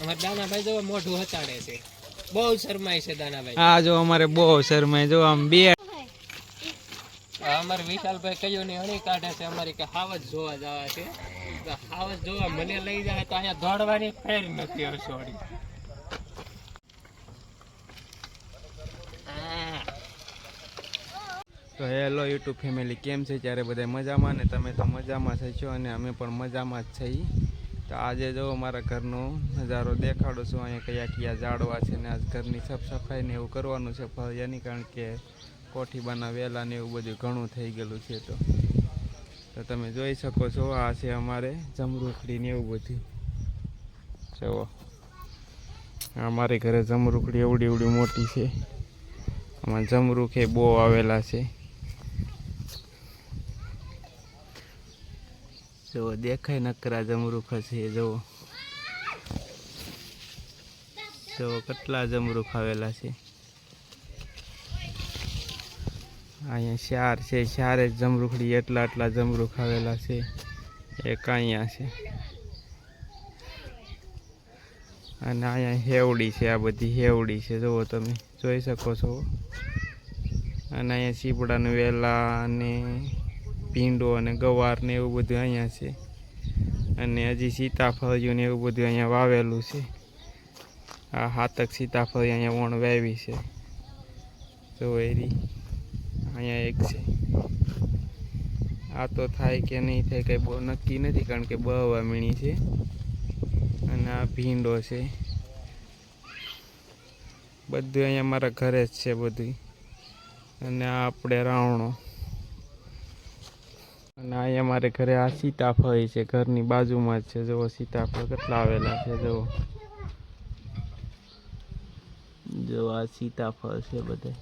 અમારા દાનાભાઈ જો મોઢું હતાડે છે. બહુ શરમાય છે દાનાભાઈ. આ જો અમારે બહુ શરમાય જો આમ બે અમારે વિશાલભાઈ કયો ની હણી કાઢે છે અમારી કે હાવજ જોવા જવા છે. હાવજ જોવા મને લઈ જાય તો અહીંયા દોડવાની ફેર નથી છોડી તો હેલો યુટ્યુબ ફેમિલી કેમ છે? ત્યારે બધા મજામાં? ને તમે તો મજામાં છો અને અમે પણ મજામાં જ છીએ. આજે જો અમારા ઘરનો નજારો દેખાડું છું, અહીંયા કયા કયા ઝાડવા છે ને આજ ઘરની સાફ સફાઈ ને એવું કરવાનું છે ફળિયાની કારણ કે કોઠીબાના વેલા ને એવું બધું ઘણું થઈ ગયેલું છે તો. તો તમે જોઈ શકો છો, આ છે અમારે જમરૂખડી ને એવું બધું. જુઓ. અમારે ઘરે જમરૂખડી એવડી એવડી મોટી છે. આમાં જમરૂખ એ બહુ આવેલા છે. જો, દેખાય નકરા જમરૂખ છે જુઓ જો, કેટલા જમરૂખ આવેલા છે. અહીંયા શાર છે શારે જમરૂખડી એટલા આટલા જમરૂખ આવેલા છે. એક અહીંયા છે. અને અહીંયા હેવડી છે, આ બધી હેવડી છે, જુઓ તમે, જોઈ શકો છો. અને અહીંયા સીપડાનું વેલા અને ભીંડો અને ગવાર ને એવું બધું અહીંયા છે. અને હજી સીતાફળિયું ને એવું બધું અહીંયા વાવેલું છે. આ હાથક સીતાફળી અહીંયા વણ વાવી છે. જો એરી, અહીંયા એક છે. આ તો થાય કે નહીં થાય કંઈ બહુ નક્કી નથી, કારણ કે બહવા મીણી છે. અને આ ભીંડો છે. બધું અહીંયા મારા ઘરે જ છે બધું અને આ આપણે રાવણો. અને અહીંયા મારે ઘરે આ સીતાફળ છે, ઘરની બાજુમાં જ છે. જુઓ સીતાફળ કેટલા આવેલા છે, જુઓ. જો આ સીતાફળ છે બધા.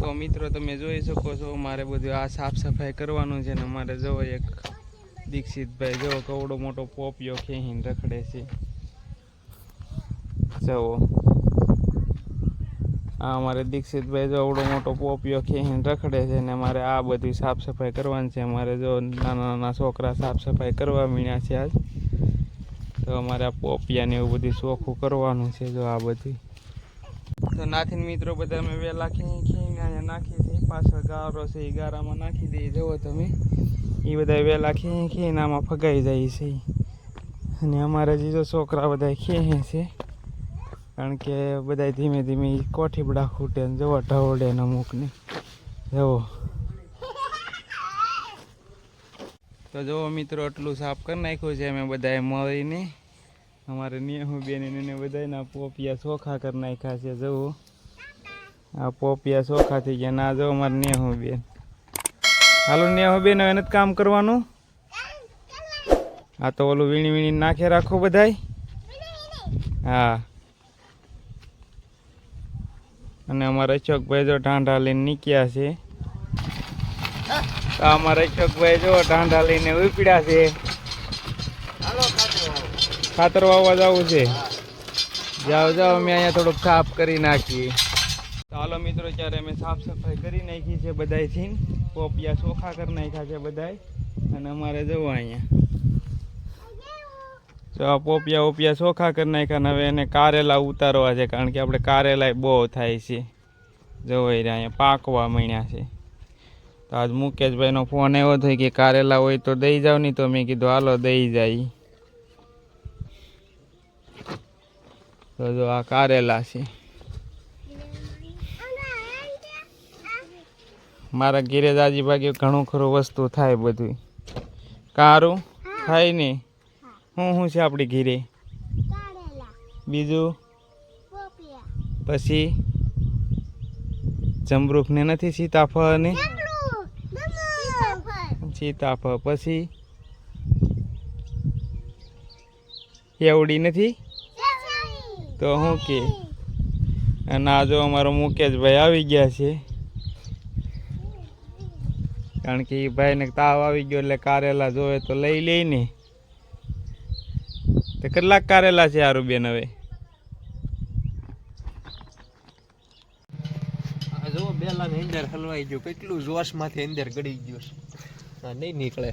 તો મિત્રો, તમે જોઈ શકો છો, મારે બધું આ સાફ સફાઈ કરવાનું છે ને મારે જો એક દીક્ષિતભાઈ જો કવડો મોટો પોપિયો ખેહીને રખડે છે. જુઓ. આ અમારે દીક્ષિતભાઈ જો અવડો મોટો પોપિયો ખેહીને રખડે છે ને મારે આ બધી સાફ સફાઈ કરવાની છે. અમારે જો નાના નાના છોકરા સાફ સફાઈ કરવા મીણ્યા છે આજ. તો અમારે આ પોપિયાને એવું બધું ચોખ્ખું કરવાનું છે જો આ બધું. તો નાથીન મિત્રો બધા અમે વેલા ખીણી ખીને અહીંયા નાખી દઈએ પાછળ ગારો છે, એ ગારામાં નાખી દઈએ જુઓ તમે. એ બધા વેલા ખીઈ ખીઈને આમાં ફગાઈ જાય છે. અને અમારા જે છોકરા બધા ખેહે છે કારણ કે બધા ધીમે ધીમે કોઠી કોઠીબડા ખૂટે ને જવો ઢવડે ને અમુકને જવો. તો જુઓ મિત્રો એટલું સાફ કરી નાખ્યું છે. અમે બધાએ મળીને અમારે નેહુ બેન એને બધાના પોપિયા ચોખા કરી નાખ્યા છે. જુઓ આ પોપિયા ચોખા થઈ ગયા ના જો અમારે નેહુ બેન. હાલો, નેહુ બેન, હવે નથી કામ કરવાનું? આ તો ઓલું વીણી વીણી નાખે રાખો બધાય. હા. અને અમારા અશોકભાઈ જો ઢાંઢા લઈને નીકળ્યા છે. તો અમારા અશોકભાઈ જો ઢાંઢા લઈને ઉપડ્યા છે. ખાતર વાવવા જવું છે. જાઓ જાઓ, અમે અહીંયા થોડુંક સાફ કરી નાખીએ. ચાલો મિત્રો ત્યારે અમે સાફ સફાઈ કરી નાખી છે બધાથી પોપિયા ચોખા કરી નાખ્યા છે બધાય. અને અમારે જવું અહીંયા. તો આ પોપિયા ઓપિયા ચોખા કરી નાખ્યા હવે એને કારેલા ઉતારવા છે કારણ કે આપણે કારેલા બહુ થાય છે. જવાઈ રહ્યા અહીંયા પાકવા માંડ્યા છે. તો આજ મુકેશભાઈનો ફોન એવો થયો કે કારેલા હોય તો દઈ જાવ નહીં તો મેં કીધું હાલો દઈ જાય. તો જો આ કારેલા છે. મારા ઘેરે દાજી ભાગે ઘણું ખરું વસ્તુ થાય બધું કારું? થાય ને શું શું છે આપણી ઘીરે? બીજું? પછી? જમરૂખ ને નથી સીતાફળ ને સીતાફળ. પછી? એવડી નથી? તો હું કે? અને આ જો અમારો મુકેશભાઈ આવી ગયા છે. કારણ કે એ ભાઈને તાવ આવી ગયો એટલે કારેલા જોવે તો લઈ લઈ ને. તો કેટલાક કારેલા છે હારું બેન હવે? જો હલવાઈ ગયું. કેટલું જોશમાંથી અંદર ગળી ગયું છે. નીકળે.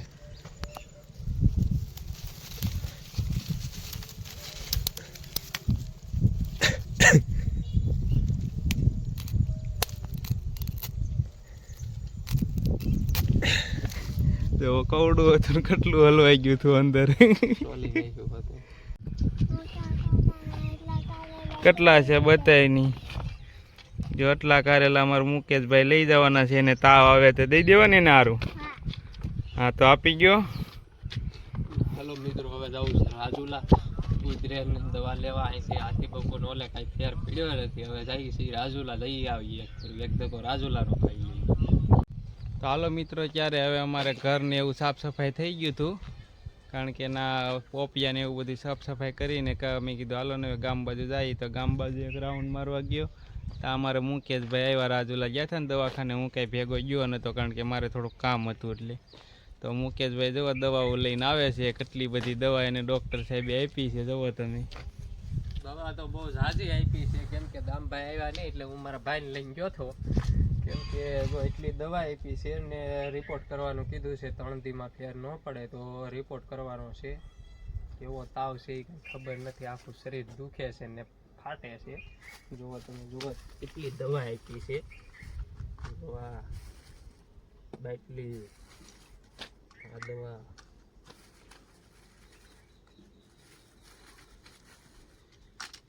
તો કવડું હતું કેટલું હલવાઈ ગયું હતું અંદર? કેટલા છે બતાય નહીં. જો આટલા કારેલા અમારે મુકેશભાઈ લઈ જવાના છે એને તાવ આવે તો દઈ દેવાની ને સારું હા તો આપી ગયો. હાલો મિત્રો હવે જવું છે રાજુલા. ગુજરાત ને દવા લેવા અહીં છે. આથી બપોર ઓલે કાંઈ ફેર પીડ્યો નથી. હવે જઈએ છીએ રાજુલા લઈ આવીએ. એક દગો રાજુલા રોકાઈ તો હાલો મિત્રો ત્યારે હવે અમારે ઘર ને એવું સાફ સફાઈ થઈ ગયું હતું. કારણ કે એના પોપિયા ને એવું બધું સાફ સફાઈ કરીને મેં કીધું, હાલો ને ગામ બાજુ જાય. તો ગામ બાજુ એક રાઉન્ડ મારવા ગયો. તો અમારે મુકેશભાઈ આવ્યા, રાજુલા ગયા હતા ને દવાખાને, હું કાંઈ ભેગો ગયો નહોતો કારણ કે મારે થોડુંક કામ હતું એટલે. તો મુકેશભાઈ જવા દવાઓ લઈને આવે છે, કેટલી બધી દવા એને ડૉક્ટર સાહેબે આપી છે જવો તમે. દવા તો બહુ ઝાઝી આપી છે. કેમ કે દામભાઈ આવ્યા નહીં એટલે હું મારા ભાઈને લઈને ગયો હતો. કેમ કે એટલી દવા આપી છે ને રિપોર્ટ કરવાનું કીધું છે, ત્રણ દીમાં ફેર ન પડે તો રિપોર્ટ કરવાનો છે. કેવો તાવ છે એ ખબર નથી. આખું શરીર દુખે છે ને ફાટે છે. જુઓ તમે, જુઓ એટલી દવા આપી છે. દવા બાટલી, આ દવા.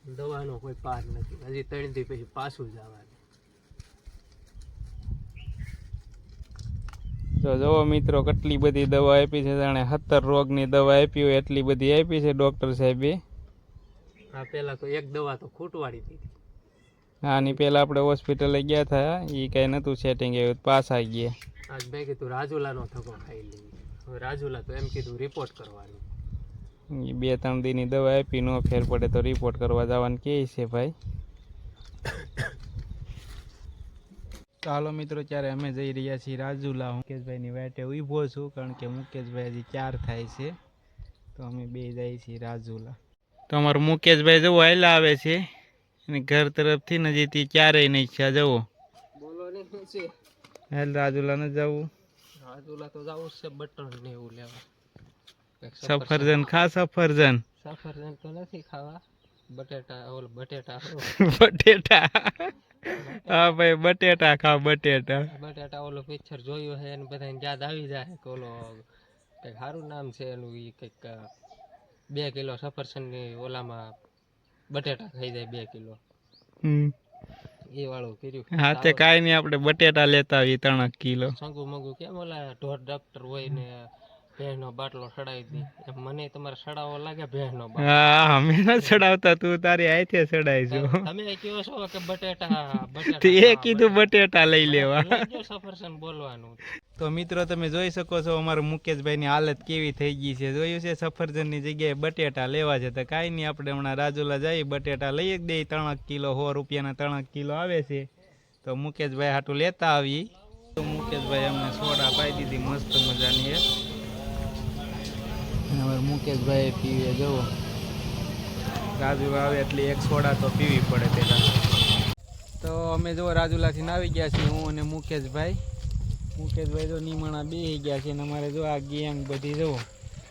દવાનો કોઈ પાર નથી. હજી ત્રણથી પછી પાછું જવાનું તો જુઓ મિત્રો કેટલી બધી દવા આપી છે. જાણે સત્તર રોગની દવા આપી હોય એટલી બધી આપી છે ડૉક્ટર સાહેબે. આ પહેલાં તો એક દવા તો ખૂટવાડી દીધી આની પહેલાં આપણે હોસ્પિટલે ગયા હતા. એ કાંઈ નહોતું સેટિંગ આવ્યું પાછા ગયા. આજ મેં કીધું રાજુલાનો થકો ખાઈ લઈએ. હવે રાજુલા તો એમ કીધું રિપોર્ટ કરવાનું. બે ત્રણ દીની દવા આપી નો ફેર પડે તો રિપોર્ટ કરવા જવાનું કહે છે ભાઈ. ચાલો મિત્રો ત્યારે અમે જઈ રહ્યા છીએ રાજુલા મુકેશભાઈની વાટે ઊભો છું કારણ કે મુકેશભાઈ હજી ચાર થાય છે. તો અમે બે જઈએ છીએ રાજુલા. તો અમારું મુકેશભાઈ જવો હાલ્યા આવે છે. અને ઘર તરફથી ને હજી તે ક્યારેય નહીં છે જવો બોલો ને હાલ રાજુલા ન જવું. રાજુલા તો જવું જ છે બટન ને એવું લેવા. સફરજન ખા સફરજન? સફરજન તો નથી ખાવા. બટેટા ઓલ બટેટા. બટેટા? હા ભાઈ બટેટા ખા બટેટા. બટેટા ઓલો પિક્ચર જોયું છે એને બધાને યાદ આવી જાય કે ઓલો કંઈક સારું નામ છે એનું એ કંઈક બે કિલો સફરજનની ઓલામાં બટેટા ખાઈ જાય બે કિલો. હમ. એ વાળું કર્યું. હા તે કાંઈ નહીં આપણે બટેટા લેતા આવીએ ત્રણ કિલો. સંગુ મંગુ કેમ ઓલા ઢોર ડોક્ટર હોય ને ભેંસનો બાટલો સડાવી દી. એમ મને તમારે સડાવો લાગે ભેંસનો બાટલો? હા અમે ન સડાવતા. તું તારી હાથે સડાઈજો તમે કયો છો કે બટેટા બટેટા એ કીધું બટેટા લઈ લેવા. સફરસન બોલવાનું. તો મિત્રો તમે જોઈ શકો છો અમારા મુકેશભાઈની હાલત કેવી થઈ ગઈ છે. જોયું છે સફરજનની જગ્યાએ બટેટા લેવા છે. તો કાંઈ નહીં આપણે હમણાં રાજુલા જઈએ બટેટા લઈ જ દઈએ. ત્રણક કિલો સો રૂપિયાના ત્રણક કિલો આવે છે. તો મુકેશભાઈ હાટું લેતા આવી. તો મુકેશભાઈ અમને સોડા પાઈ દીધી મસ્ત મજાની એક હવે મુકેશભાઈ પીવે જવો રાજુ આવે એટલે એક સોડા તો પીવી પડે પેલા તો અમે જો રાજુલાથી આવી ગયા છીએ હું અને મુકેશભાઈ. મુકેશભાઈ જો નિમાણા બે ગયા છે અને અમારે જો આ ગેંગ બધી જવો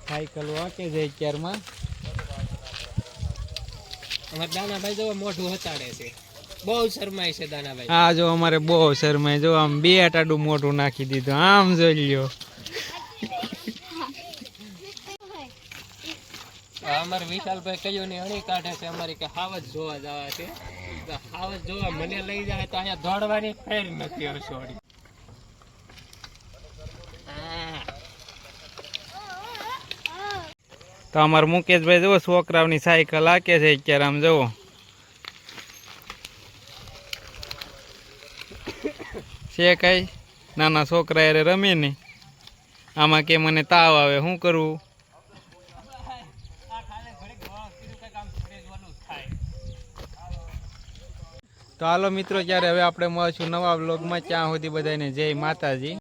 સાયકલ વાંકે છે અત્યારમાં. અમારે દાનાભાઈ જો મોઢું હતાડે છે. બહુ શરમાય છે દાનાભાઈ. હા જો અમારે બહુ શરમાય. જો આમ બે અટાડું મોટું નાખી દીધું. આમ જોઈ લ્યો આ અમારે વિશાલભાઈ કહ્યું ને અણી કાઢે છે, અમારી કે હાવજ જોવા જવા છે. હાવજ જોવા મને લઈ જાય તો અહીંયા દોડવાની ફેર નથી હવે છોડી તો અમારે મુકેશભાઈ જુઓ, છોકરાઓની સાયકલ હાકે છે અત્યારે આમ જુઓ. છે કઈ? નાના છોકરા યારે રમે ને આમાં કે મને તાવ આવે, શું કરવું તો હાલો મિત્રો ત્યારે હવે આપણે મળશું નવા બ્લોગમાં ત્યાં સુધી બધાને જય માતાજી.